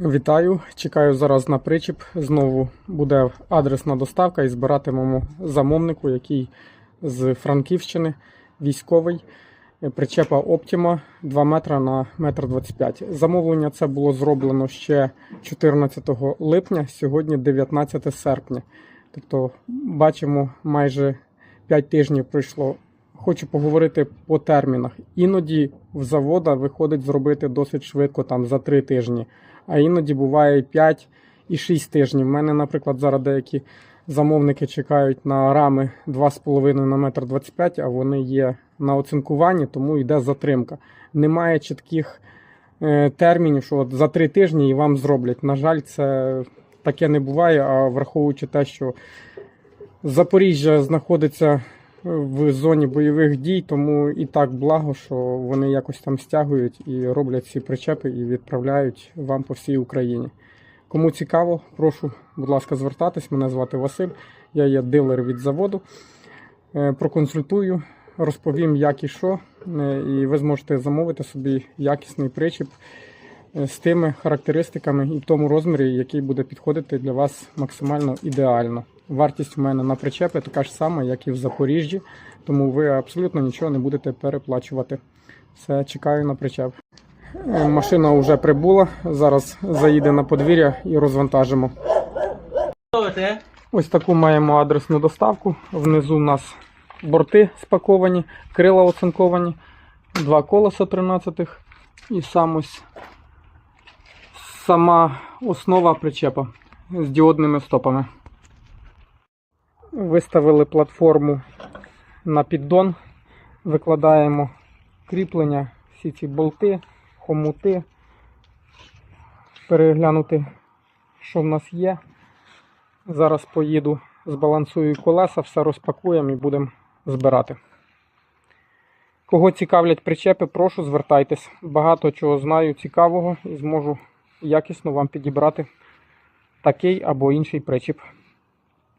Вітаю, чекаю зараз на причіп. Знову буде адресна доставка і збиратимемо замовнику, який з Франківщини, військовий. Е, Причепа Optima 2 метра на 1,25 м. Замовлення це було зроблено ще 14 липня, сьогодні 19 серпня. Тобто, бачимо, майже 5 тижнів пройшло. Хочу поговорити по термінах. Іноді в завода виходить зробити досить швидко, там за 3 тижні а іноді буває 5 і 6 тижнів. У мене, наприклад, зараз деякі замовники чекають на рами 2,5 на 1,25 м, а вони є на оцинкуванні, тому йде затримка. Немає чітких е, термінів, що от за 3 тижні і вам зроблять. На жаль, це таке не буває, а враховуючи те, що Запоріжжя знаходиться в зоні бойових дій, тому і так благо, що вони якось там стягують і роблять ці причепи і відправляють вам по всій Україні. Кому цікаво, прошу, будь ласка, звертатись. Мене звати Василь, я є дилер від заводу. Е, Проконсультую, розповім, як і що, е, і ви зможете замовити собі якісний причіп е, з тими характеристиками і в тому розмірі, який буде підходити для вас максимально ідеально. Вартість у мене на причепи така ж сама, як і в Запоріжжі, тому ви абсолютно нічого не будете переплачувати. Все, чекаю на причеп. Е, Машина вже прибула. Зараз заїде на подвір'я і розвантажимо. Ось таку маємо адресну доставку. Внизу у нас борти спаковані, крила оцинковані, два колеса 13 і сам ось сама основа причепа з діодними стопами. Виставили платформу на піддон, викладаємо кріплення, всі ці болти, хомути, переглянути, що в нас є. Зараз поїду, збалансую колеса, все розпакуємо і будемо збирати. Кого цікавлять причепи, прошу звертайтесь. Багато чого знаю цікавого і зможу якісно вам підібрати такий або інший причіп.